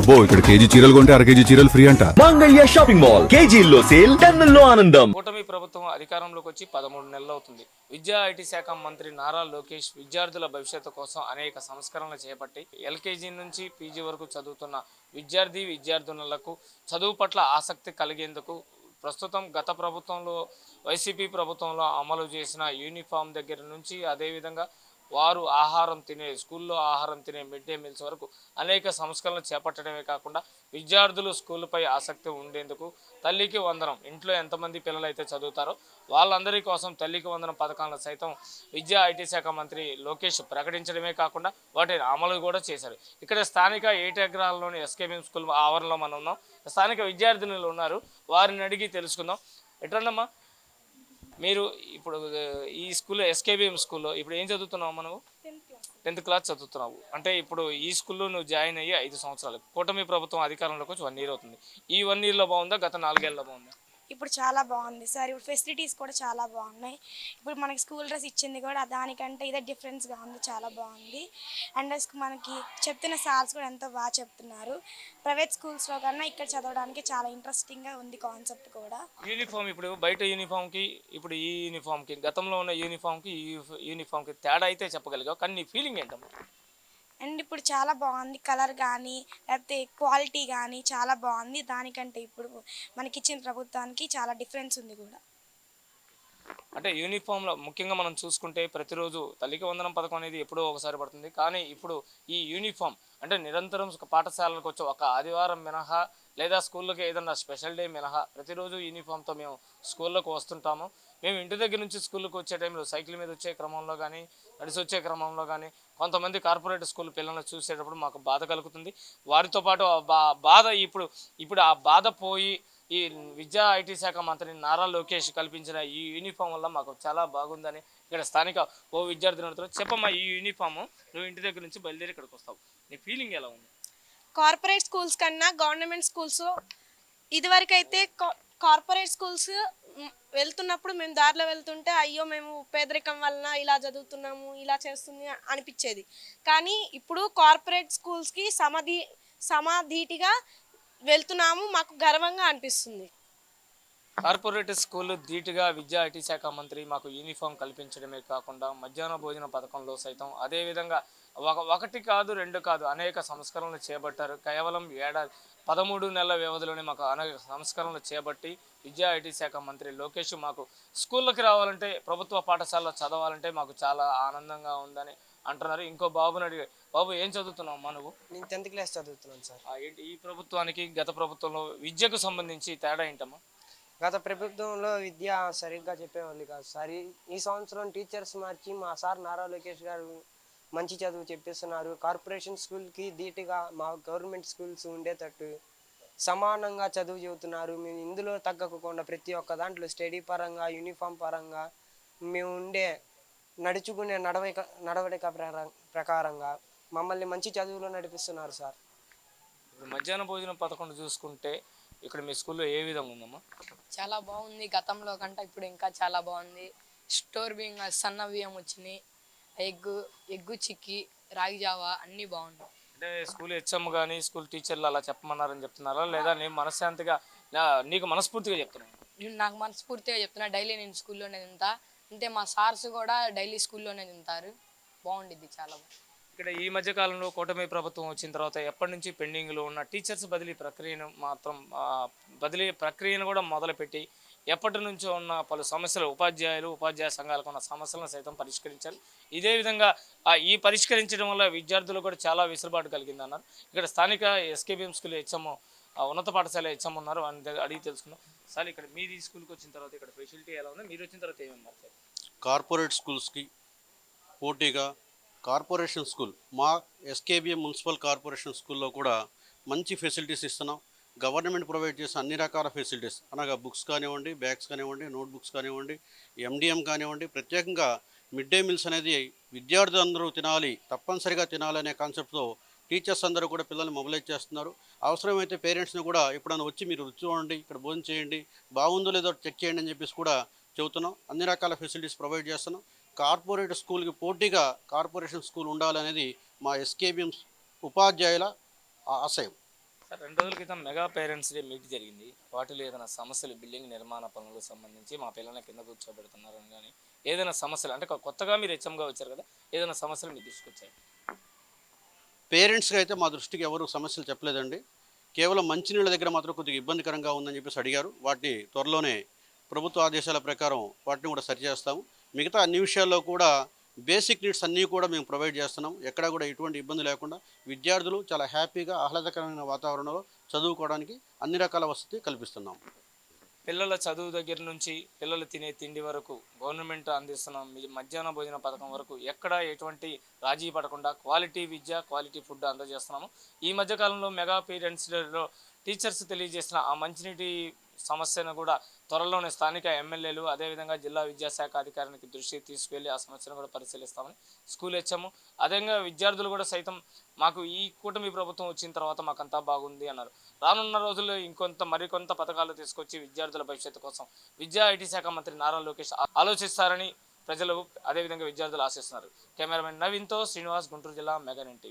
అబ్బో ఇక్కడ కేజీ చీరలు కొంటే అర కేజీ చీరలు ఫ్రీ అంట. Mangalya shopping mall. కేజీల్లో సేల్ టన్నుల్లో ఆనందం. కూటమి ప్రభుత్వం అధికారంలోకి వచ్చి పదమూడు నెలలు అవుతుంది. విద్యా ఐటీ శాఖ మంత్రి నారా లోకేష్ విద్యార్థుల భవిష్యత్తు కోసం అనేక సంస్కరణలు చేపట్టి ఎల్కేజీ నుంచి పీజీ వరకు చదువుతున్న విద్యార్థి విద్యార్థినులకు చదువు పట్ల ఆసక్తి కలిగేందుకు ప్రస్తుతం గత ప్రభుత్వంలో వైసీపీ ప్రభుత్వంలో అమలు చేసిన యూనిఫామ్ దగ్గర నుంచి అదేవిధంగా వారు ఆహారం తినే స్కూల్లో ఆహారం తినే మిడ్ డే మీల్స్ వరకు అనేక సంస్కరణలు చేపట్టడమే కాకుండా విద్యార్థులు స్కూల్పై ఆసక్తి ఉండేందుకు తల్లికి వందనం. ఇంట్లో ఎంతమంది పిల్లలు అయితే చదువుతారో వాళ్ళందరి కోసం తల్లికి వందనం పథకాలను సైతం విద్యా ఐటీ శాఖ మంత్రి లోకేష్ ప్రకటించడమే కాకుండా వాటిని అమలు కూడా చేశారు. ఇక్కడ స్థానిక ఏటగ్రహాల్లోని ఎస్కేబీఎం స్కూల్ ఆవరణలో మనం ఉన్నాం. స్థానిక విద్యార్థినులు ఉన్నారు. వారిని అడిగి తెలుసుకుందాం. ఎట్లండమ్మా మీరు ఇప్పుడు ఈ స్కూల్లో ఎస్కేబిఎం స్కూల్లో ఇప్పుడు ఏం చదువుతున్నావు మనము టెన్త్ క్లాస్ చదువుతున్నావు. అంటే ఇప్పుడు ఈ స్కూల్లో నువ్వు జాయిన్ అయ్యి ఐదు సంవత్సరాలు. కూటమి ప్రభుత్వం అధికారంలోకి వచ్చి వన్ ఇయర్ అవుతుంది. ఈ వన్ ఇయర్లో బాగుందా? గత నాలుగేళ్ళలో బాగుందా? ఇప్పుడు చాలా బాగుంది. సార్ ఇప్పుడు ఫెసిలిటీస్ కూడా చాలా బాగున్నాయి. ఇప్పుడు మనకి స్కూల్ డ్రెస్ ఇచ్చింది కూడా దానికంటే ఇదే డిఫరెన్స్గా ఉంది. చాలా బాగుంది. అండ్ మనకి చెప్తున్న సార్స్ కూడా ఎంతో బాగా చెప్తున్నారు. ప్రైవేట్ స్కూల్స్లో కన్నా ఇక్కడ చదవడానికి చాలా ఇంట్రెస్టింగ్గా ఉంది కాన్సెప్ట్ కూడా. యూనిఫామ్ ఇప్పుడు బయట యూనిఫామ్కి ఇప్పుడు ఈ యూనిఫామ్కి గతంలో ఉన్న యూనిఫామ్కి ఈ యూనిఫామ్కి తేడా అయితే చెప్పగలిగావు. కానీ నీ ఫీలింగ్ ఏంటమ్మా? అండ్ ఇప్పుడు చాలా బాగుంది కలర్ కానీ లేకపోతే క్వాలిటీ కానీ చాలా బాగుంది. దానికంటే ఇప్పుడు మనకి ఇచ్చిన ప్రభుత్వానికి చాలా డిఫరెన్స్ ఉంది కూడా. అంటే యూనిఫామ్లో ముఖ్యంగా మనం చూసుకుంటే ప్రతిరోజు తల్లికి వందనం పథకం అనేది ఎప్పుడో ఒకసారి పడుతుంది. కానీ ఇప్పుడు ఈ యూనిఫామ్ అంటే నిరంతరం ఒక పాఠశాలకు వచ్చే ఒక ఆదివారం మినహా లేదా స్కూళ్ళకి ఏదన్నా స్పెషల్ డే మినహా ప్రతిరోజు యూనిఫామ్తో మేము స్కూళ్ళకు వస్తుంటాము. మేము ఇంటి దగ్గర నుంచి స్కూల్కి వచ్చే టైంలో సైకిల్ మీద వచ్చే క్రమంలో కానీ నడిచి వచ్చే క్రమంలో కానీ కొంతమంది కార్పొరేట్ స్కూల్ పిల్లల్ని చూసేటప్పుడు మాకు బాధ కలుగుతుంది. వారితో పాటు ఆ బాధ ఇప్పుడు ఇప్పుడు ఆ బాధ పోయి ఈ విద్యా ఐటీ శాఖ మంత్రి నారా లోకేష్ కల్పించిన ఈ యూనిఫామ్ వల్ల మాకు చాలా బాగుందని ఇక్కడ స్థానిక ఓ విద్యార్థిని అడుగుతున్నారు. చెప్పమ్మా ఈ యూనిఫామ్ నువ్వు ఇంటి దగ్గర నుంచి బయలుదేరి ఇక్కడికి వస్తావు. నీ ఫీలింగ్ ఎలా ఉంది? కార్పొరేట్ స్కూల్స్ కన్నా గవర్నమెంట్ స్కూల్స్ ఇదివరకైతే కార్పొరేట్ స్కూల్స్ వెళ్తున్నప్పుడు మేము దారిలో వెళ్తుంటే అయ్యో మేము పేదరికం వలన ఇలా చదువుతున్నాము ఇలా చేస్తుంది అనిపించేది. కానీ ఇప్పుడు కార్పొరేట్ స్కూల్స్కి సమధి సమాధీటిగా వెళ్తున్నాము మాకు గర్వంగా అనిపిస్తుంది. కార్పొరేట్ స్కూల్ ధీటుగా విద్యా ఐటీ శాఖ మంత్రి మాకు యూనిఫామ్ కల్పించడమే కాకుండా మధ్యాహ్న భోజన పథకంలో సైతం అదేవిధంగా ఒక ఒకటి కాదు రెండు కాదు అనేక సంస్కరణలు చేపట్టారు. కేవలం ఏడాది పదమూడు నెలల వ్యవధిలోనే మాకు అనేక సంస్కరణలు చేపట్టి విద్యా ఐటీ శాఖ మంత్రి లోకేష్ మాకు స్కూళ్ళకి రావాలంటే ప్రభుత్వ పాఠశాలలో చదవాలంటే మాకు చాలా ఆనందంగా ఉందని అంటున్నారు. ఇంకో బాబుని అడిగి బాబు ఏం చదువుతున్నావు మా నువ్వు? నేను టెన్త్ క్లాస్ చదువుతున్నాను సార్. ఏంటి ఈ ప్రభుత్వానికి గత ప్రభుత్వంలో విద్యకు సంబంధించి తేడా ఏంటమ్మా? గత ప్రభుత్వంలో విద్య సరిగ్గా చెప్పేవాళ్ళు కాదు సార్. ఈ సంవత్సరం టీచర్స్ మార్చి మా సార్ నారా లోకేష్ గారు మంచి చదువు చెప్పిస్తున్నారు. కార్పొరేషన్ స్కూల్కి ధీటుగా మా గవర్నమెంట్ స్కూల్స్ ఉండేటట్టు సమానంగా చదువు చెబుతున్నారు. మేము ఇందులో తగ్గకుండా ప్రతి ఒక్క దాంట్లో స్టడీ పరంగా యూనిఫామ్ పరంగా మేము ఉండే నడుచుకునే నడవడిక నడవడిక ప్రకారం- ప్రకారంగా మమ్మల్ని మంచి చదువులో నడిపిస్తున్నారు సార్. ఇప్పుడు మధ్యాహ్న భోజనం పథకం చూసుకుంటే ఇక్కడ మీ స్కూల్లో ఏ విధంగా ఉందమ్మా? చాలా బాగుంది. గతంలో కంటే ఇప్పుడు ఇంకా చాలా బాగుంది. స్టోర్ బియ్యం సన్న బియ్యం వచ్చినాయి ఎగ్గు ఎగ్గు చిక్కి రాగి జావా అన్నీ బాగున్నాయి. అంటే స్కూల్ హెచ్ఎం కానీ స్కూల్ టీచర్లు అలా చెప్పమన్నారని చెప్తున్నారా? లేదా నేను మనశ్శాంతిగా నా- నీకు మనస్ఫూర్తిగా చెప్తున్నాను నేను నాకు మనస్ఫూర్తిగా చెప్తున్నా. డైలీ నేను స్కూల్లోనే తింటా. అంటే మా సార్స్ కూడా డైలీ స్కూల్లోనే తింటారు. బాగుండిద్ది చాలా ఇక్కడ ఈ మధ్య కాలంలో కూటమి ప్రభుత్వం వచ్చిన తర్వాత ఎప్పటి నుంచి పెండింగ్లో ఉన్న టీచర్స్ బదిలీ ప్రక్రియను మాత్రం ఆ, బదిలీ ప్రక్రియను కూడా మొదలుపెట్టి ఎప్పటి నుంచో ఉన్న పలు సమస్యలు ఉపాధ్యాయులు ఉపాధ్యాయ సంఘాలకు ఉన్న సమస్యలను సైతం పరిష్కరించాలి. ఇదే విధంగా ఈ పరిష్కరించడం వల్ల విద్యార్థులు కూడా చాలా వెసులుబాటు కలిగింది అన్నారు ఇక్కడ స్థానిక ఎస్కేబిఎం స్కూల్ హెచ్ఎం ఉన్నత పాఠశాల హెచ్ఎం ఉన్నారు. అని అడిగి తెలుసుకున్నాం సార్ ఇక్కడ మీది స్కూల్కి వచ్చిన తర్వాత ఇక్కడ ఫెసిలిటీ ఎలా ఉంది? మీరు వచ్చిన తర్వాత ఏమన్నారు సార్? కార్పొరేట్ స్కూల్స్కి పోటీగా కార్పొరేషన్ స్కూల్ మా ఎస్కేబిఎం మున్సిపల్ కార్పొరేషన్ స్కూల్లో కూడా మంచి ఫెసిలిటీస్ ఇస్తున్నాం. గవర్నమెంట్ ప్రొవైడ్ చేసే అన్ని రకాల ఫెసిలిటీస్. అనగా బుక్స్ కానివ్వండి బ్యాగ్స్ కానివ్వండి నోట్ బుక్స్ కానివ్వండి ఎండిఎం కానివ్వండి ప్రత్యేకంగా మిడ్ డే మీల్స్ అనేది విద్యార్థులందరూ తినాలి తప్పనిసరిగా తినాలి అనే కాన్సెప్ట్తో టీచర్స్ అందరూ కూడా పిల్లల్ని మొబిలైజ్ చేస్తున్నారు. అవసరమైతే పేరెంట్స్ని కూడా ఎప్పుడైనా వచ్చి మీరు రుచి చూడండి ఇక్కడ భోజనం చేయండి బాగుందో లేదో చెక్ చేయండి అని చెప్పేసి కూడా చెబుతున్నాం. అన్ని రకాల ఫెసిలిటీస్ ప్రొవైడ్ చేస్తున్నాం. కార్పొరేట్ స్కూల్కి పోటీగా కార్పొరేషన్ స్కూల్ ఉండాలనేది మా ఎస్కేబిఎం ఉపాధ్యాయుల ఆశయం. సార్ రెండు రోజుల క్రితం మెగా పేరెంట్స్ డే మీట్ జరిగింది. వాటిలో ఏదైనా సమస్యలు బిల్డింగ్ నిర్మాణ పనులకు సంబంధించి మా పిల్లల్ని కింద కూర్చోబెడుతున్నారు అని కానీ ఏదైనా సమస్యలు అంటే కొత్తగా మీరు హెచ్ఎంగా వచ్చారు కదా ఏదైనా సమస్యలు మీరు తీసుకొచ్చారు పేరెంట్స్గా అయితే మా దృష్టికి ఎవరు సమస్యలు చెప్పలేదండి. కేవలం మంచినీళ్ళ దగ్గర మాత్రం కొద్దిగా ఇబ్బందికరంగా ఉందని చెప్పేసి అడిగారు. వాటిని త్వరలోనే ప్రభుత్వ ఆదేశాల ప్రకారం వాటిని కూడా సరిచేస్తాము. మిగతా అన్ని విషయాల్లో కూడా బేసిక్ నీడ్స్ అన్నీ కూడా మేము ప్రొవైడ్ చేస్తున్నాం. ఎక్కడ కూడా ఎటువంటి ఇబ్బంది లేకుండా విద్యార్థులు చాలా హ్యాపీగా ఆహ్లాదకరమైన వాతావరణంలో చదువుకోవడానికి అన్ని రకాల వసతి కల్పిస్తున్నాం. పిల్లల చదువు దగ్గర నుంచి పిల్లలు తినే తిండి వరకు గవర్నమెంట్ అందిస్తున్న మధ్యాహ్న భోజన పథకం వరకు ఎక్కడ ఎటువంటి రాజీ పడకుండా క్వాలిటీ విద్య క్వాలిటీ ఫుడ్ అందజేస్తున్నాము. ఈ మధ్యకాలంలో మెగా పేరెంట్స్లో టీచర్స్ తెలియజేసిన ఆ మంచినీటి సమస్యను కూడా త్వరలోనే స్థానిక ఎమ్మెల్యేలు అదేవిధంగా జిల్లా విద్యాశాఖ అధికారికి దృష్టికి తీసుకువెళ్ళి ఆ సమస్యను కూడా పరిశీలిస్తామని స్కూల్ ఇచ్చాము అదేవిధంగా విద్యార్థులు కూడా సైతం మాకు ఈ కూటమి ప్రభుత్వం వచ్చిన తర్వాత మాకంతా బాగుంది అన్నారు. రానున్న రోజుల్లో ఇంకొంత మరికొంత పథకాలు తీసుకొచ్చి విద్యార్థుల భవిష్యత్తు కోసం విద్యా ఐటీ శాఖ మంత్రి నారా లోకేష్ ఆలోచిస్తారని ప్రజలు అదేవిధంగా విద్యార్థులు ఆశిస్తున్నారు. కెమెరామెన్ నవీన్తో శ్రీనివాస్ గుంటూరు జిల్లా మెగా